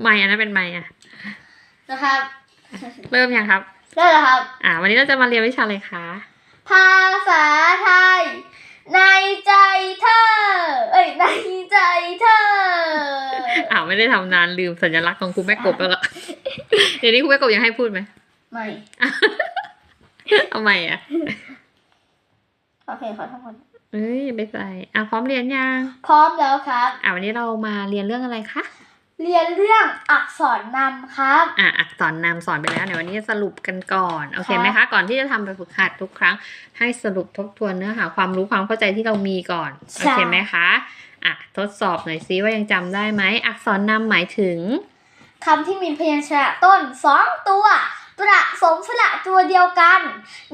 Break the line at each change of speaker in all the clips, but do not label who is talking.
ไม่อันนั้นเป็นไม่อะ
นะครับ
เริ่มยังครับ
ได้แล้วครับ
อ่า วันนี้เราจะมาเรียนวิชาอะไรคะ
ภาษาไทย ในใจเธอ เอ้ย ในใจเธอ
อ่าไม่ได้ทำนานลืมสัญลักษณ์ของครูแม่กบแล้วล่ะเดี๋ยวนี้ครูแม่กบยังให้พูดไหม
ไม่
เอาใหม่อะ
โอเค ขอโทษ
เอ้ยอย่าไปใส่ อะพร้อมเรียนยัง
พร้อมแล้วครับ
อ่าวันนี้เรามาเรียนเรื่องอะไรคะ
เรียนเรื่องอักษรนำครับ
อะอักษรนำสอนไปแล้วเดี๋ยววันนี้จะสรุปกันก่อนโอเค
ครับ
ไหมคะ ก่อนที่จะทำแบบฝึกหัดทุกครั้ง ให้สรุปทบทวนเนื้อหาความรู้ความเข้าใจที่เรามีก่อนโอเคไหมคะอะทดสอบหน่อยซิว่ายังจำได้ไหมอักษรนำหมายถึง
คำที่มีพยัญชนะต้นสองตัว ประสมสระตัวเดียวกัน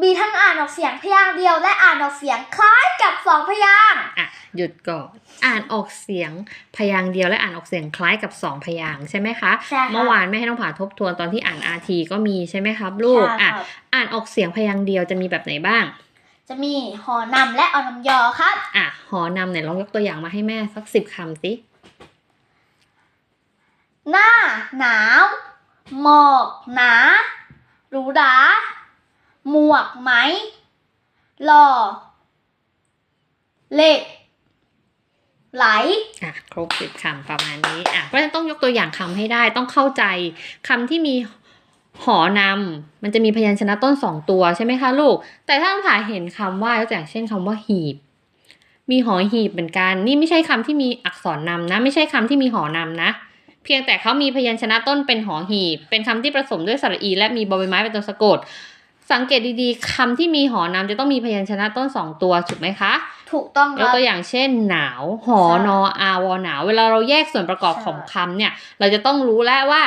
มีทั้งอ่านออกเสียงพยางค์เดียวและอ่านออกเสียงคล้ายกับสองพยางค์
อะหยุดก่อน อ่านออกเสียงพยางค์เดียวและอ่านออกเสียงคล้ายกับสองพยางค์ใช่ไหมคะ
ใช่ครับ
เมื่อวานแม่ให้น้องผาทบทวนตอนที่อ่านอาทีก็มีใช่ไหมครับ ลูก
ใช่
อะ
ครับ
อ่านออกเสียงพยางค์เดียวจะมีแบบไหนบ้าง
จะมีหอนำและอนำยอครับ
อะหอนำไหนลองยกตัวอย่างมาให้แม่สักสิบคำสิ
หน้าหนาว หมอกหนา หรูหรา หมวกไหม หล่อ เหล็ก ไหล
อะครบสิบคำประมาณนี้อะเพราะฉะนั้นต้องยกตัวอย่างคำให้ได้ต้องเข้าใจคำที่มีหอนำมันจะมีพยัญชนะต้นสองตัวใช่ไหมคะลูก แต่ถ้าน้องผาเห็นคำว่ายกตัวอย่างเช่นคำว่าหีบ มีหอหีบเหมือนกัน นี่ไม่ใช่คำที่มีอักษรนำนะ ไม่ใช่คำที่มีหอนำนะ พียงแต่เขามีพยัญชนะต้นเป็นหอหีบ เป็นคำที่ผสมด้วยสระอี และมีบอใบไม้เป็นตัวสะกด สังเกตดีๆคำที่มีหอนำจะต้องมีพยัญชนะต้นสองตัวถูกไหมคะ
ถูกต้องค
ยก
รับ
ตัวอย่างเช่น หนาว หอนออาวอหนาว เวลาเราแยกส่วนประกอบ
ใช่
ของคำเนี่ย เราจะต้องรู้แล้วว่า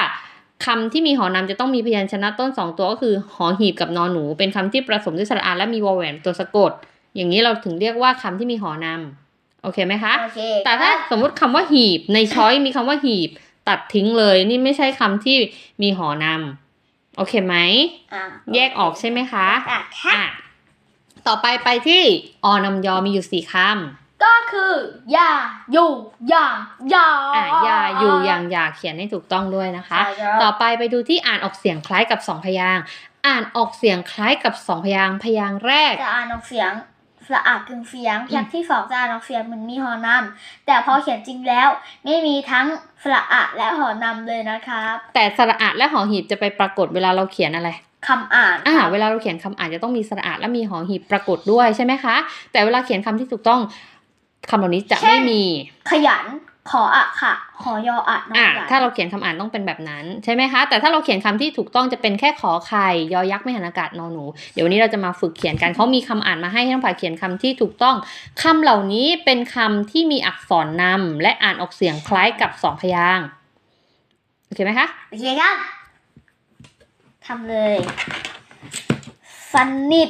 คำที่มีหอนำจะต้องมีพยัญชนะต้นสองตัวก็คือ หอหีบกับนอหนู เป็นคำที่ผสมด้วยสระอาและมีวอแหวนตัวสะกด อย่างนี้เราถึงเรียกว่าคำที่มีหอนำโอเคไหมคะ
โอเค
แต่ถ้าสมมุติคำว่าหีบในช้อยมีคำว่าหีบ ตัดทิ้งเลย นี่ไม่ใช่คำที่มีหอนำโอเคไหม
อะ
แยกออกใช่ไหมคะ
อะครับ
อะต่อไปไปที่อนำยอมีอยู่สี่คำ
ก็คือ อย่าอยู่อย่างอย่า
อะอย่าอยู่อย่างอย่าเขียนให้ถูกต้องด้วยนะคะ
ใช่ครับ
ต่อไปไปดูที่อ่านออกเสียงคล้ายกับสองพยางค์อ่านออกเสียงคล้ายกับสองพยางค์พยางค์แรก
จะอ่านออกเสียง สระอากึ่งเสียงพยางค์ที่สองจะอ่านออกเสียงเหมือนมีหอนำแต่พอเขียนจริงแล้ว ไม่มีทั้งสระอะและหอนำเลยนะครับ
แต่สระอะและหอหีบจะไปปรากฏเวลาเราเขียนอะไร
คำอ่าน
อ่า
ครับ
เวลาเราเขียนคำอ่านจะต้องมีสระอะและมีหอหีบปรากฏด้วยใช่ไหมคะ แต่เวลาเขียนคำที่ถูกต้องคำเหล่านี้จะไม่มี
ขยัน ขออะค่ะหอยออะนอ
อะ
ใหญ่
ถ้าเราเขียนคำอ่านต้องเป็นแบบนั้นใช่ไหมคะ แต่ถ้าเราเขียนคำที่ถูกต้องจะเป็นแค่ขอไข่ยอยักษ์ไม่หันอากาศนอหนู เดี๋ยววันนี้เราจะมาฝึกเขียนกันเขามีคำอ่านมาให้ให้น้องผาเขียนคำที่ถูกต้องคำเหล่านี้เป็นคำที่มีอักษรนำและอ่านออกเสียงคล้ายกับสองพยางค์โอเคไหมคะ
โอเคครับทำเลยสนิท